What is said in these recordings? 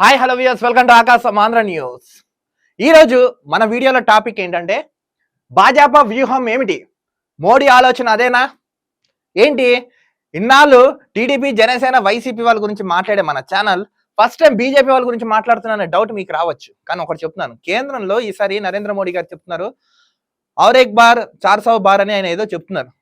Hi hello viewers welcome to Aakasam Andhra news ఈరోజు మన వీడియోలో టాపిక్ ఏంటంటే భాజపా వ్యూహం ఏమిటి? మోడీ ఆలోచన అదేనా? ఏంటి? ఇన్నాళ్ళు టీడీపీ జనసేన వైసీపీ వాళ్ళ గురించి మాట్లాడే మన ఛానల్ ఫస్ట్ టైం బీజేపీ వాళ్ళ గురించి మాట్లాడుతున్నానే డౌట్ మీకు రావచ్చు. కానీ ఒకటి చెప్తున్నాను. కేంద్రంలో ఈసారి నరేంద్ర మోడీ గారు చెప్తున్నారు. ఔరేక్ బార్ చార్ బార్ అని ఆయన ఏదో చెప్తున్నారు.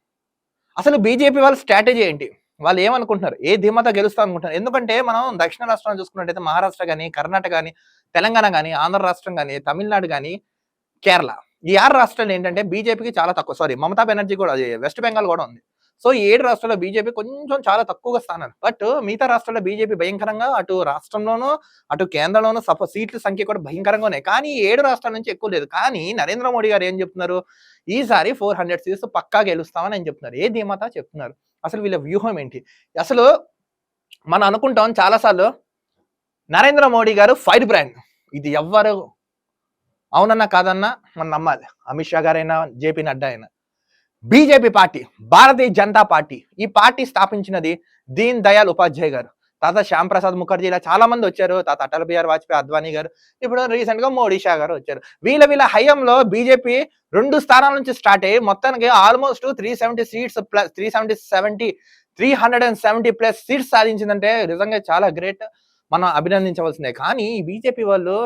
అసలు బీజేపీ వాళ్ళ స్ట్రాటజీ ఏంటి? వాళ్ళు ఏమనుకుంటున్నారు? ఏ ధీమత గెలుస్తా అనుకుంటున్నారు? ఎందుకంటే మనం దక్షిణ రాష్ట్రాలు చూసుకున్నట్టయితే మహారాష్ట్ర కానీ కర్ణాటక కానీ తెలంగాణ కానీ ఆంధ్ర రాష్ట్రం కానీ తమిళనాడు కానీ కేరళ ఈ ఆరు రాష్ట్రాలు ఏంటంటే బీజేపీకి చాలా తక్కువ. సారీ మమతా బెనర్జీ కూడా వెస్ట్ బెంగాల్ కూడా ఉంది. సో ఈ ఏడు రాష్ట్రాల్లో బీజేపీ కొంచెం చాలా తక్కువగా స్థానాలు. బట్ మిగతా రాష్ట్రాల్లో బీజేపీ భయంకరంగా అటు రాష్ట్రంలోనూ అటు కేంద్రంలోనూ సప సీట్ల సంఖ్య కూడా భయంకరంగా ఉన్నాయి. కానీ ఈ ఏడు రాష్ట్రాల నుంచి ఎక్కువ లేదు. కానీ నరేంద్ర మోడీ గారు ఏం చెప్తున్నారు? ఈసారి ఫోర్ హండ్రెడ్ సీట్స్ పక్కా గెలుస్తామని ఆయన చెప్తున్నారు. ఏ ధీమత చెప్తున్నారు? అసలు వీళ్ళ వ్యూహం ఏంటి? అసలు మనం అనుకుంటాం చాలాసార్లు నరేంద్ర మోడీ గారు ఫైర్ బ్రాండ్. ఇది ఎవ్వరు అవునన్నా కాదన్నా మనం నమ్మాలి. అమిత్ షా గారైనా JP Nadda Nadda. BJP party Bharatiya Janata party ఈ పార్టీ స్థాపించినది దీన్ దయాల్ ఉపాధ్యాయ్ గారు. తాత శ్యామ్ ప్రసాద్ ముఖర్జీ ఇలా చాలా మంది వచ్చారు. తాత అటల్ బిహార్ వాజ్పేయి అద్వానీ గారు. ఇప్పుడు రీసెంట్గా మోడీ షా గారు వచ్చారు. వీళ్ళ వీళ్ళ హయంలో బీజేపీ రెండు స్థానాల నుంచి స్టార్ట్ అయ్యి మొత్తానికి almost three seventy seats plus three seventy seventy three hundred and seventy plus seats సాధించిందంటే నిజంగా చాలా గ్రేట్ మనం అభినందించవలసిందే. కానీ బీజేపీ వాళ్ళు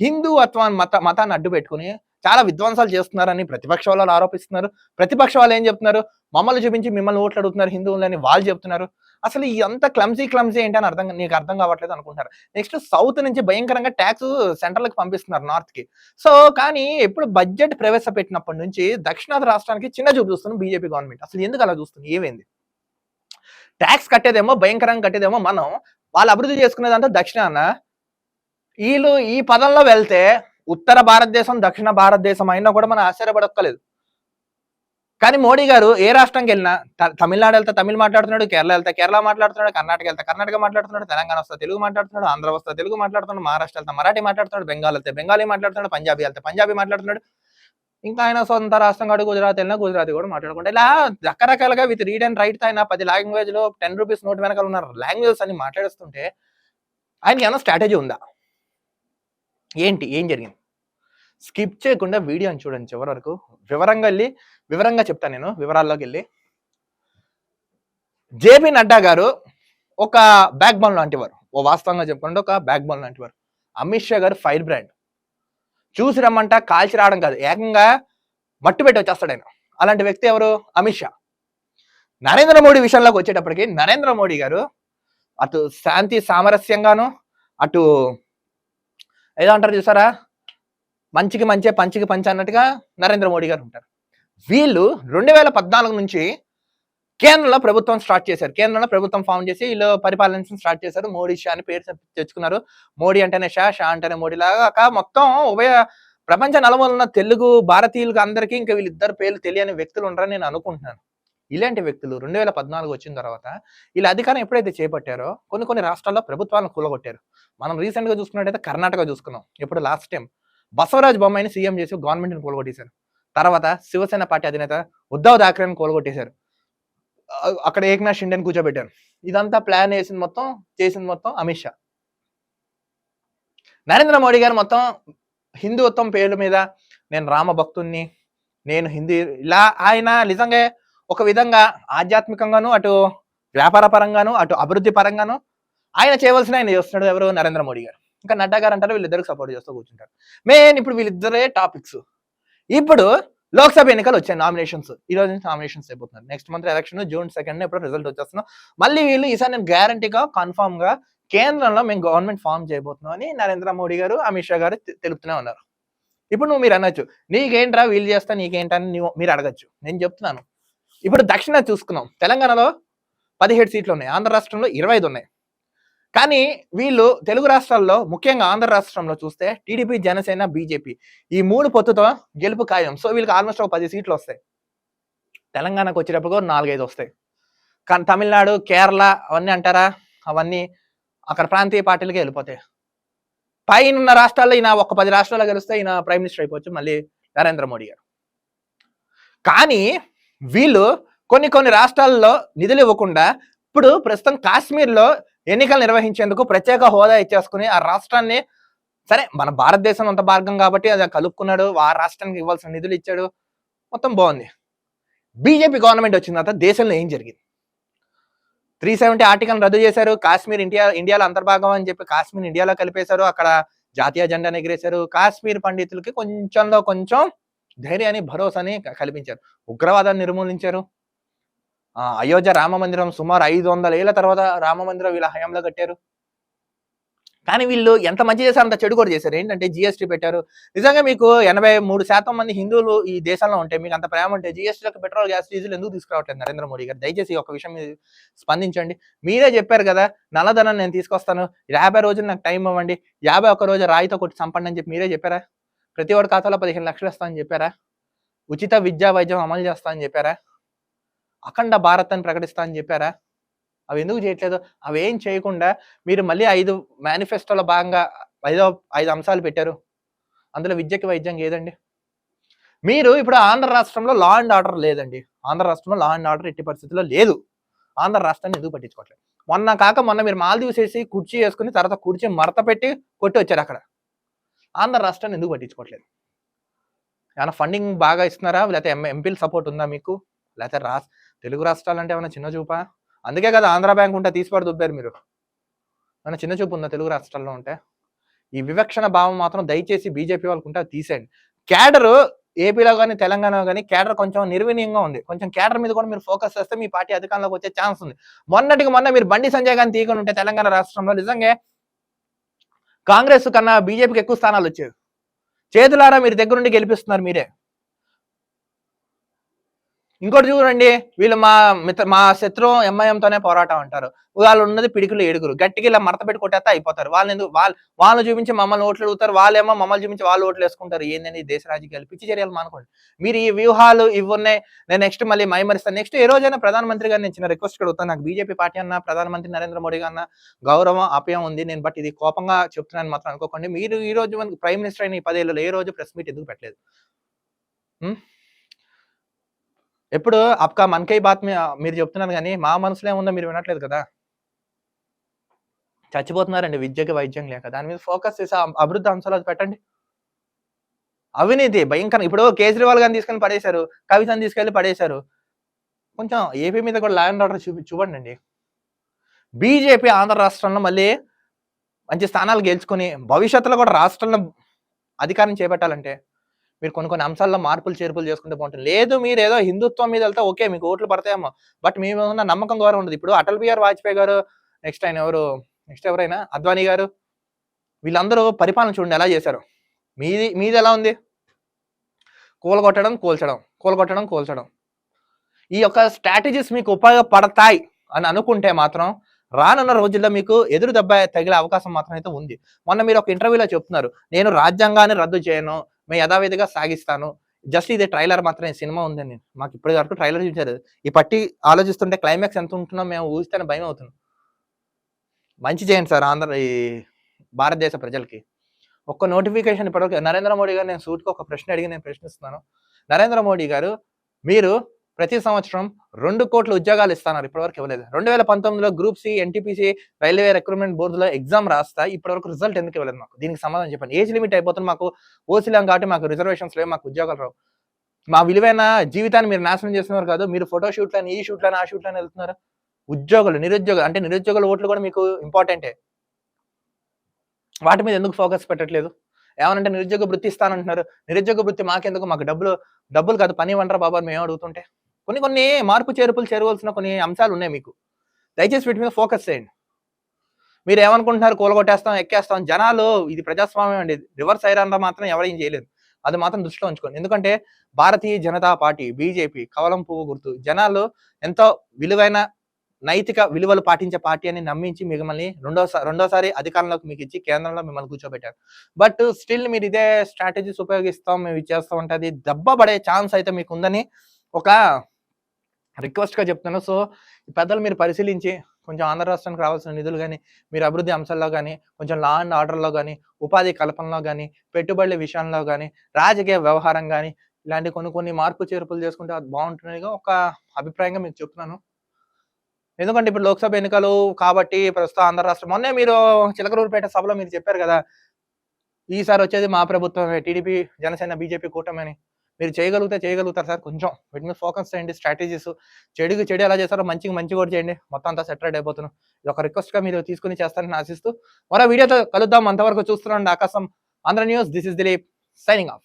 హిందూత్వాన్ని మత మతాన్ని అడ్డు పెట్టుకుని చాలా విధ్వంసాలు చేస్తున్నారని ప్రతిపక్ష వాళ్ళు ఆరోపిస్తున్నారు. ప్రతిపక్ష వాళ్ళు ఏం చెప్తున్నారు? మమ్మల్ని చూపించి మిమ్మల్ని ఓట్లు అడుగుతున్నారు. హిందువులని వాళ్ళు చెప్తున్నారు. అసలు ఈ క్లమ్జీ క్లమ్సీ క్లమ్సీ ఏంటి అని అర్థం నీకు అర్థం కావట్లేదు అనుకుంటారు నెక్స్ట్ సౌత్ నుంచి భయంకరంగా ట్యాక్స్ సెంట్రల్కి పంపిస్తున్నారు నార్త్కి. సో కానీ ఎప్పుడు బడ్జెట్ ప్రవేశపెట్టినప్పటి నుంచి దక్షిణాది రాష్ట్రానికి చిన్న చూపు చూస్తుంది బీజేపీ గవర్నమెంట్. అసలు ఎందుకు అలా చూస్తుంది? ఏమైంది? ట్యాక్స్ కట్టేదేమో భయంకరంగా కట్టేదేమో మనం వాళ్ళు అభివృద్ధి చేసుకునేదంతా దక్షిణాన? వీళ్ళు ఈ పదంలో వెళ్తే ఉత్తర భారతదేశం దక్షిణ భారతదేశం అయినా కూడా మనం ఆశ్చర్యపడక్కలేదు కానీ మోడీ గారు ఏ రాష్ట్రంకి వెళ్ళినా తమిళనాడు వెళ్తే తమిళ మాట్లాడుతున్నాడు కేరళ వెళ్తే కేరళ మాట్లాడుతున్నాడు కర్ణాటక వెళ్తే కర్ణాటక మాట్లాడుతున్నాడు తెలంగాణ వస్తా తెలుగు మాట్లాడుతున్నాడు ఆంధ్ర వస్తా తెలుగు మాట్లాడుతున్నాడు మహారాష్ట్ర వెళ్తా మరాఠీ మాట్లాడుతున్నాడు బెంగాల్ వెళ్తే బెంగాలీ మాట్లాడుతున్నాడు పంజాబీ వెళ్తే పంజాబీ మాట్లాడుతున్నాడు. ఇంకా ఆయన సొంత రాష్ట్రం కాదు గుజరాత్ వెళ్ళినా గుజరాతీ కూడా మాట్లాడుకుంటే. ఇలా రకరకాలుగా విత్ రీడ్ అండ్ రైట్ ఆయన పది లాంగ్వేజ్లో టెన్ రూపీస్ నోట్ వెనకాల ఉన్న లాంగ్వేజెస్ అని మాట్లాడుతుంటే ఆయనకి ఏమైనా స్ట్రాటజీ ఉందా? ఏంటి? ఏం జరిగింది? స్కిప్ చేయకుండా వీడియోని చూడండి చివరి వరకు. వివరంగా వెళ్ళి వివరంగా చెప్తాను నేను వివరాల్లోకి వెళ్ళి. జేపీ నడ్డా గారు ఒక బ్యాక్ బోన్ లాంటి వారు ఓ వాస్తవంగా చెప్పుకుంటే ఒక బ్యాక్ బోన్ లాంటి వారు అమిత్ షా గారు ఫైర్ బ్రాండ్. చూసి రమ్మంట కాల్చి రావడం కాదు. ఏకంగా మట్టు పెట్టి వచ్చేస్తాడు ఆయన. అలాంటి వ్యక్తి ఎవరు? అమిత్ షా. నరేంద్ర మోడీ విషయంలోకి వచ్చేటప్పటికి నరేంద్ర మోడీ గారు అటు శాంతి సామరస్యంగాను అటు ఏదో అంటారు చూసారా? మంచికి మంచే పంచికి పంచ అన్నట్టుగా నరేంద్ర మోడీ గారు ఉంటారు. వీళ్ళు రెండు వేల పద్నాలుగు నుంచి కేంద్రంలో ప్రభుత్వం స్టార్ట్ చేశారు. కేంద్రంలో ప్రభుత్వం ఫామ్ చేసి వీళ్ళు పరిపాలన స్టార్ట్ చేశారు. మోడీ షా అని పేరు తెచ్చుకున్నారు. మోడీ అంటేనే షా షా అంటేనే మోడీ లాగా కాక మొత్తం ఉభయ ప్రపంచ నలుమూల ఉన్న తెలుగు భారతీయులకు అందరికీ ఇంకా వీళ్ళిద్దరు పేర్లు తెలియని వ్యక్తులు ఉండరని నేను అనుకుంటున్నాను. ఇలాంటి వ్యక్తులు రెండు వేల పద్నాలుగు వచ్చిన తర్వాత వీళ్ళ అధికారం ఎప్పుడైతే చేపట్టారో కొన్ని కొన్ని రాష్ట్రాల్లో ప్రభుత్వాలను కూలగొట్టారు. మనం రీసెంట్గా చూసుకున్నట్టయితే కర్ణాటక చూసుకున్నాం. ఇప్పుడు లాస్ట్ టైం బసవరాజ్ బొమ్మాయిని సీఎం చేసి గవర్నమెంట్ని కూలగొట్టేశారు. తర్వాత శివసేన పార్టీ అధినేత ఉద్ధవ్ థాక్రేని కూలగొట్టేశారు. అక్కడ ఏక్నాథ్ షిండేని కూర్చోబెట్టారు. ఇదంతా ప్లాన్ వేసింది మొత్తం చేసింది మొత్తం అమిత్ షా. నరేంద్ర మోడీ గారు మొత్తం హిందుత్వం పేర్ల మీద నేను రామ భక్తుణ్ణి నేను హిందీ ఇలా ఆయన నిజంగా ఒక విధంగా ఆధ్యాత్మికంగాను అటు వ్యాపార పరంగాను అటు అభివృద్ధి పరంగాను ఆయన చేయవలసిన ఆయన చేస్తున్నాడు ఎవరు? నరేంద్ర మోడీ గారు. ఇంకా నడ్డా గారు అంటారు వీళ్ళిద్దరికి సపోర్ట్ చేస్తూ కూర్చుంటారు. మెయిన్ ఇప్పుడు వీళ్ళిద్దరే టాపిక్స్ ఇప్పుడు లోక్సభ ఎన్నికలు వచ్చాయి నామినేషన్స్ ఈ రోజు నుంచి నామినేషన్స్ అయిపోతున్నారు. Next month election June second ఎప్పుడు రిజల్ట్ వచ్చేస్తున్నాం మళ్ళీ వీళ్ళు ఈసారి నేను గ్యారంటీగా కన్ఫామ్గా కేంద్రంలో మేము గవర్నమెంట్ ఫామ్ చేయబోతున్నాం అని నరేంద్ర మోడీ గారు అమిత్ షా గారు తెలుపుతూనే ఉన్నారు. ఇప్పుడు నువ్వు మీరు అనొచ్చు నీకేంట్రా వీళ్ళు చేస్తా నీకేంటని నువ్వు మీరు అడగచ్చు. నేను చెప్తున్నాను. ఇప్పుడు దక్షిణ చూసుకున్నాం. తెలంగాణలో పదిహేడు సీట్లు ఉన్నాయి. ఆంధ్ర రాష్ట్రంలో ఇరవై ఐదు ఉన్నాయి. కానీ వీళ్ళు తెలుగు రాష్ట్రాల్లో ముఖ్యంగా ఆంధ్ర రాష్ట్రంలో చూస్తే టీడీపీ జనసేన బీజేపీ ఈ మూడు పొత్తుతో గెలుపు ఖాయం. సో వీళ్ళకి ఆల్మోస్ట్ ఒక పది సీట్లు వస్తాయి. తెలంగాణకు వచ్చేటప్పుడు నాలుగైదు వస్తాయి. కానీ తమిళనాడు కేరళ అవన్నీ అంటారా? అవన్నీ అక్కడ ప్రాంతీయ పార్టీలకి వెళ్ళిపోతాయి. పైన ఉన్న రాష్ట్రాల్లో ఈయన ఒక పది రాష్ట్రాల్లో గెలిస్తే ఈయన ప్రైమ్ మినిస్టర్ అయిపోవచ్చు మళ్ళీ నరేంద్ర మోడీ గారు. కానీ వీళ్ళు కొన్ని కొన్ని రాష్ట్రాల్లో నిధులు ఇవ్వకుండా ఇప్పుడు ప్రస్తుతం కాశ్మీర్లో ఎన్నికలు నిర్వహించేందుకు ప్రత్యేక హోదా ఇచ్చేసుకుని ఆ రాష్ట్రాన్ని సరే మన భారతదేశం అంత భాగం కాబట్టి అది కలుపుకున్నాడు ఆ రాష్ట్రానికి ఇవ్వాల్సిన నిధులు ఇచ్చాడు మొత్తం బాగుంది. బీజేపీ గవర్నమెంట్ వచ్చిన తర్వాత దేశంలో ఏం జరిగింది? త్రీ సెవెంటీ ఆర్టికల్ రద్దు చేశారు కాశ్మీర్ ఇండియా ఇండియాలో అంతర్భాగం అని చెప్పి కాశ్మీర్ ఇండియాలో కలిపేశారు అక్కడ జాతీయ జెండాను ఎగిరేశారు కాశ్మీర్ పండితులకి కొంచెంలో కొంచెం ధైర్యాన్ని భరోసాని కల్పించారు. ఉగ్రవాదాన్ని నిర్మూలించారు. అయోధ్య రామ మందిరం సుమారు ఐదు వందల ఏళ్ళ తర్వాత రామ మందిరం వీళ్ళ హయాంలో కట్టారు. కానీ వీళ్ళు ఎంత మంచి చేశారు అంత చెడు కూడా చేశారు. ఏంటంటే జిఎస్టీ పెట్టారు. నిజంగా మీకు ఎనభై మూడు శాతం మంది హిందువులు ఈ దేశంలో ఉంటే మీకు అంత ప్రేమ ఉంటే జిఎస్టీలకు పెట్రోల్ గ్యాస్ డీజిల్ ఎందుకు తీసుకురావట్లేదు నరేంద్ర మోడీ గారు? దయచేసి ఒక విషయం మీద స్పందించండి. మీరే చెప్పారు కదా నల్లధనం నేను తీసుకొస్తాను. యాభై రోజులు నాకు టైం ఇవ్వండి. యాభై ఒక రోజు రాయితో కొట్టి చంపండి అని చెప్పి మీరే చెప్పారా? ప్రతి ఒక్కటి ఖాతాలో పదిహేను లక్షలు ఇస్తామని చెప్పారా? ఉచిత విద్యా వైద్యం అమలు చేస్తా అని చెప్పారా? అఖండ భారత్ అని ప్రకటిస్తా అని చెప్పారా? అవి ఎందుకు చేయట్లేదు? అవి ఏం చేయకుండా మీరు మళ్ళీ ఐదు మేనిఫెస్టోలో భాగంగా ఐదో ఐదు అంశాలు పెట్టారు. అందులో విద్యకి వైద్యం ఏదండి? మీరు ఇప్పుడు ఆంధ్ర రాష్ట్రంలో లా అండ్ ఆర్డర్ లేదండి. ఆంధ్ర రాష్ట్రంలో లా అండ్ ఆర్డర్ ఎట్టి పరిస్థితుల్లో లేదు. ఆంధ్ర రాష్ట్రాన్ని ఎందుకు పట్టించుకోవట్లేదు? మొన్న కాక మొన్న మీరు మాల్దీవ్స్ వేసి కుర్చీ వేసుకుని తర్వాత కుర్చీ మడత పెట్టి కొట్టి వచ్చారు అక్కడ. ఆంధ్ర రాష్ట్రాన్ని ఎందుకు పట్టించుకోవట్లేదు? ఏమైనా ఫండింగ్ బాగా ఇస్తున్నారా? లేకపోతే ఎం ఎంపీల సపోర్ట్ ఉందా మీకు? లేకపోతే రాష్ట్ర తెలుగు రాష్ట్రాలు అంటే ఏమైనా చిన్న చూపా? అందుకే కదా ఆంధ్ర బ్యాంక్ ఉంటే తీసిపడి దుబ్బారు మీరు. ఏమైనా చిన్న చూపు ఉందా తెలుగు రాష్ట్రాల్లో ఉంటే? ఈ వివక్షణ భావం మాత్రం దయచేసి బీజేపీ వాళ్ళకు ఉంటే తీసేయండి. కేడరు ఏపీలో కానీ తెలంగాణలో కానీ క్యాడర్ కొంచెం నిర్వినీయంగా ఉంది. కొంచెం కేడర్ మీద కూడా మీరు ఫోకస్ చేస్తే మీ పార్టీ అధికారంలోకి వచ్చే ఛాన్స్ ఉంది. మొన్నటికి మొన్న మీరు బండి సంజయ్ గారిని తీయకుండా ఉంటే తెలంగాణ రాష్ట్రంలో నిజంగా కాంగ్రెస్ కన్నా బీజేపీకి ఎక్కువ స్థానాలు వచ్చాయి చేతులారా మీరు దగ్గరుండి గెలిపిస్తున్నారు మీరే. ఇంకోటి చూడండి వీళ్ళు మా మిత్ర మా శత్రువు ఎంఐఎంతోనే పోరాటం అంటారు. వాళ్ళు ఉన్నది పిడికిలు ఏడుగురు. గట్టిగా ఇలా మరత పెట్టి కొట్టేస్తే అయిపోతారు. వాళ్ళని ఎందుకు వాళ్ళు వాళ్ళు చూపించి మమ్మల్ని ఓట్లు అడుగుతారు. వాళ్ళేమో మమ్మల్ని చూపించి వాళ్ళు ఓట్లు వేసుకుంటారు. ఏందని దేశ రాజకీయాలు పిచ్చి చర్యలు మానుకోండి. మీరు ఈ వ్యూహాలు ఇవి నేను నెక్స్ట్ మళ్ళీ మైమరిస్తాను. నెక్స్ట్ ఏ రోజైనా ప్రధానమంత్రి గారిని నేను చిన్న రిక్వెస్ట్ అడుగుతాను. నాకు బీజేపీ పార్టీ అన్న ప్రధానమంత్రి నరేంద్ర మోడీ గారు గౌరవం అపయం ఉంది. నేను బట్ ఇది కోపంగా చెప్తున్నాను మాత్రం అనుకోకండి. మీరు ఈ రోజు మనకు ప్రైమ్ మినిస్టర్ అయిన ఈ పదేళ్ళలో ఏ రోజు ప్రెస్ మీట్ ఎందుకు పెట్టలేదు? ఎప్పుడు అప్కా మన్కే బాత్ మీరు చెప్తున్నారు కానీ మా మనసులో ఏముందో మీరు వినట్లేదు కదా. చచ్చిపోతున్నారండి విద్యకి వైద్యం లేక. దాని మీద ఫోకస్ చేసి అభివృద్ధి అంశాలు అది పెట్టండి. అవినీతి భయంకరం. ఇప్పుడు కేజ్రీవాల్ గారిని తీసుకొని పడేశారు కవితని తీసుకెళ్ళి పడేశారు. కొంచెం ఏపీ మీద కూడా ల్యాండ్ ఆర్డర్ చూపి చూడండి అండి బీజేపీ ఆంధ్ర రాష్ట్రంలో మళ్ళీ మంచి స్థానాలు గెలుచుకొని భవిష్యత్తులో కూడా రాష్ట్రంలో అధికారం చేపట్టాలంటే మీరు కొన్ని కొన్ని అంశాల్లో మార్పులు చేర్పులు చేసుకుంటే బాగుంటుంది. లేదు మీరు ఏదో హిందుత్వం మీద వెళ్తే ఓకే మీకు ఓట్లు పడతాయేమో. బట్ మీ మీద ఉన్న నమ్మకం గౌరవం ఉండదు. ఇప్పుడు అటల్ బిహార్ వాజ్పేయి గారు నెక్స్ట్ ఆయన ఎవరు? నెక్స్ట్ ఎవరైనా? అద్వానీ గారు? వీళ్ళందరూ పరిపాలన చూడండి ఎలా చేశారు. మీది మీది ఎలా ఉంది? కూలగొట్టడం కూల్చడం కూలగొట్టడం కూల్చడం. ఈ యొక్క స్ట్రాటజీస్ మీకు ఉపయోగపడతాయి అని అనుకుంటే మాత్రం రానున్న రోజుల్లో మీకు ఎదురు దెబ్బ తగిలే అవకాశం మాత్రం అయితే ఉంది. మొన్న మీరు ఒక ఇంటర్వ్యూలో చెప్తున్నారు. నేను రాజ్యాంగాన్ని రద్దు చేయను మేము యథావిధిగా సాగిస్తాను. జస్ట్ ఇది ట్రైలర్ మాత్రమే సినిమా ఉందండి మాకు ఇప్పటి వరకు ట్రైలర్ చూసారు ఈ పట్టి ఆలోచిస్తుంటే క్లైమాక్స్ ఎంత ఉంటున్నా మేము ఊహిస్తేనే భయం అవుతుంది మంచి చేయండి సార్ ఆంధ్ర ఈ భారతదేశ ప్రజలకి. ఒక్క నోటిఫికేషన్ ఇప్పటివరకు నరేంద్ర మోడీ గారు నేను సూట్కి ఒక ప్రశ్న అడిగి నేను ప్రశ్నిస్తున్నాను. నరేంద్ర మోడీ గారు మీరు ప్రతి సంవత్సరం రెండు కోట్ల ఉద్యోగాలు ఇస్తున్నారు ఇప్పటివరకు ఇవ్వలేదు. రెండు వేల పంతొమ్మిదిలో group C NTPC railway recruitment బోర్డులో ఎగ్జామ్ రాస్తా ఇప్పటివరకు రిజల్ట్ ఎందుకు ఇవ్వలేదు మాకు? దీనికి సమాధానం చెప్పండి. ఏజ్ లిమిట్ అయిపోతుంది మాకు ఓసీలాం కాబట్టి మాకు రిజర్వేషన్స్ లేవు మాకు ఉద్యోగాలు రావు. మా విలువైన జీవితాన్ని మీరు నాశనం చేస్తున్నారు కాదు మీరు ఫోటో షూట్లని ఈ షూట్లని ఆ షూట్లని వెళ్తున్నారు. ఉద్యోగులు నిరుద్యోగులు అంటే నిరుద్యోగుల ఓట్లు కూడా మీకు ఇంపార్టెంటే. వాటి మీద ఎందుకు ఫోకస్ పెట్టట్లేదు? ఏమనంటే నిరుద్యోగ వృత్తి ఇస్తానంటున్నారు. నిరుద్యోగ వృత్తి మాకెందుకు? మాకు డబ్బులు డబ్బులు కాదు పని వంటరా బాబా మేము అడుగుతుంటే కొన్ని కొన్ని మార్పు చేర్పులు చేరవలసిన కొన్ని అంశాలు ఉన్నాయి మీకు. దయచేసి వీటి మీద ఫోకస్ చేయండి. మీరు ఏమనుకుంటున్నారు? కూలగొట్టేస్తాం ఎక్కేస్తాం జనాలు ఇది ప్రజాస్వామ్యం అండి. రివర్స్ ఐరాన్లో మాత్రం ఎవరేం చేయలేదు అది మాత్రం దృష్టిలో ఉంచుకోండి. ఎందుకంటే భారతీయ జనతా పార్టీ బీజేపీ కవలం పువ్వు గుర్తు జనాలు ఎంతో విలువైన నైతిక విలువలు పాటించే పార్టీ అని నమ్మించి మిమ్మల్ని రెండోసారి రెండోసారి అధికారంలోకి మీకు ఇచ్చి కేంద్రంలో మిమ్మల్ని కూర్చోబెట్టారు. బట్ స్టిల్ మీరు ఇదే స్ట్రాటజీస్ ఉపయోగిస్తాం మేము ఇచ్చేస్తాం అంటే అది దెబ్బ పడే ఛాన్స్ అయితే మీకు ఉందని ఒక రిక్వెస్ట్గా చెప్తున్నాను. సో పెద్దలు మీరు పరిశీలించి కొంచెం ఆంధ్ర రాష్ట్రానికి రావాల్సిన నిధులు కానీ మీరు అభివృద్ధి అంశాల్లో కానీ కొంచెం లా అండ్ ఆర్డర్లో కానీ ఉపాధి కల్పనలో కానీ పెట్టుబడుల విషయంలో కానీ రాజకీయ వ్యవహారం కానీ ఇలాంటి కొన్ని కొన్ని మార్పు చేర్పులు చేసుకుంటే అది బాగుంటుందిగా ఒక అభిప్రాయంగా మీకు చెప్తున్నాను. ఎందుకంటే ఇప్పుడు లోక్సభ ఎన్నికలు కాబట్టి ప్రస్తుతం ఆంధ్ర రాష్ట్రం మొన్నే మీరు చిలకలూరుపేట సభలో మీరు చెప్పారు కదా ఈసారి వచ్చేది మా ప్రభుత్వమే టీడీపీ జనసేన బీజేపీ కూటమి అని. మీరు చేయగలిగితే చేయగలుగుతారు సార్. కొంచెం వీటి మీద ఫోకస్ చేయండి స్ట్రాటజీస్. చెడుకి చెడు ఎలా చేస్తారో మంచిగా మంచి కూడా చేయండి. మొత్తం అంతా సెటరేట్ అయిపోతున్నాం. ఇది ఒక రిక్వెస్ట్గా మీరు తీసుకుని చేస్తారని ఆశిస్తూ మరో వీడియోతో కలుద్దాం. అంతవరకు చూస్తున్నాం. Aakasam Andhra news. This is Dilip signing off